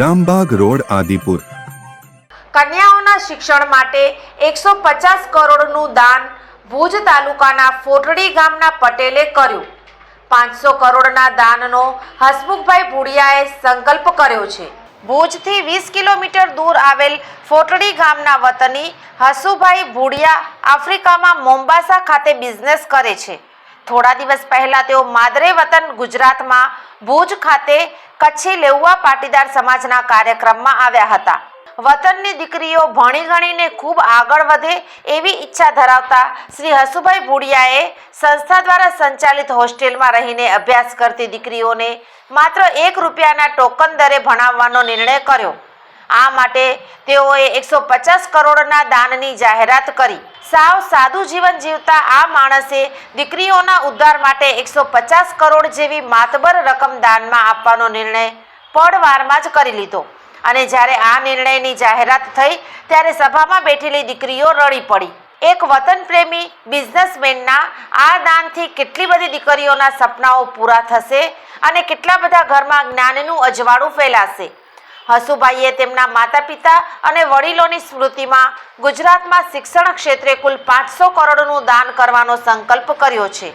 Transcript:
Rambag road, Adipur. કન્યાઓના શિક્ષણ માટે એકસો પચાસ કરોડનું દાન ભુજ તાલુકાના ફોટડી ગામના પટેલે કર્યું. પાંચસો કરોડના દાનનો હસમુખભાઈ ભુડિયાએ સંકલ્પ કર્યો છે. ભુજથી વીસ કિલોમીટર દૂર આવેલ ફોટડી ગામના વતની હસુભાઈ ભુડિયા આફ્રિકામાં મોમ્બાસા ખાતે બિઝનેસ કરે છે. થોડા દિવસ પહેલા તેઓ માદરે વતન ગુજરાતમાં ભુજ ખાતે કચ્છી લેઉવા પાટીદાર સમાજના કાર્યક્રમમાં આવ્યા હતા. વતનની દીકરીઓ ભણી ગણીને ખૂબ આગળ વધે એવી ઈચ્છા ધરાવતા શ્રી હસુભાઈ ભુડિયાએ સંસ્થા દ્વારા સંચાલિત હોસ્ટેલમાં રહીને અભ્યાસ કરતી દીકરીઓને માત્ર એક રૂપિયાના ટોકન દરે ભણાવવાનો નિર્ણય કર્યો. આ માટે તેઓએ એકસો પચાસ કરોડના દાનની જાહેરાત કરી. સાવ સાદું જીવન જીવતા આ માણસે દીકરીઓના ઉદ્ધાર માટે એકસો પચાસ કરોડ જેવી માતબર રકમ દાનમાં આપવાનો નિર્ણય પડવારમાં જ કરી લીધો. અને જ્યારે આ નિર્ણયની જાહેરાત થઈ, ત્યારે સભામાં બેઠેલી દીકરીઓ રડી પડી. એક વતન પ્રેમી બિઝનેસમેનના આ દાનથી કેટલી બધી દીકરીઓના સપનાઓ પૂરા થશે અને કેટલા બધા ઘરમાં જ્ઞાનનું અજવાળું ફેલાશે? હસુભાઈએ તેમના માતા પિતા અને વડીલોની સ્મૃતિમાં ગુજરાતમાં શિક્ષણ ક્ષેત્રે કુલ પાંચસો કરોડનું દાન કરવાનો સંકલ્પ કર્યો છે.